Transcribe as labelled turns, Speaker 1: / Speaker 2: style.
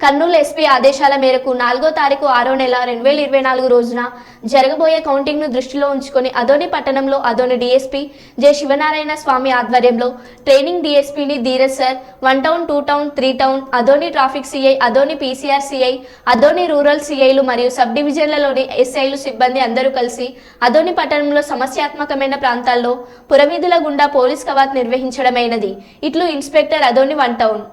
Speaker 1: Kurnool SP ఆదేశాల మేరకు నాలుగో తారీఖు ఆరో నెల రెండు వేల ఇరవై నాలుగు రోజున జరగబోయే కౌంటింగ్ను దృష్టిలో ఉంచుకొని అదోని పట్టణంలో అదోని డీఎస్పీ జె శివనారాయణ స్వామి ఆధ్వర్యంలో training డీఎస్పీని Dheeraj sir one town two town three town Adoni traffic CI Adoni PCR CI Adoni rural సిఐలు మరియు సబ్ డివిజన్లలోని ఎస్ఐలు సిబ్బంది అందరూ కలిసి అదోని పట్టణంలో సమస్యాత్మకమైన ప్రాంతాల్లో పురవీధుల గుండా పోలీస్ కవాత్ నిర్వహించడమైనది. ఇట్లు ఇన్స్పెక్టర్ అదోని వన్ టౌన్.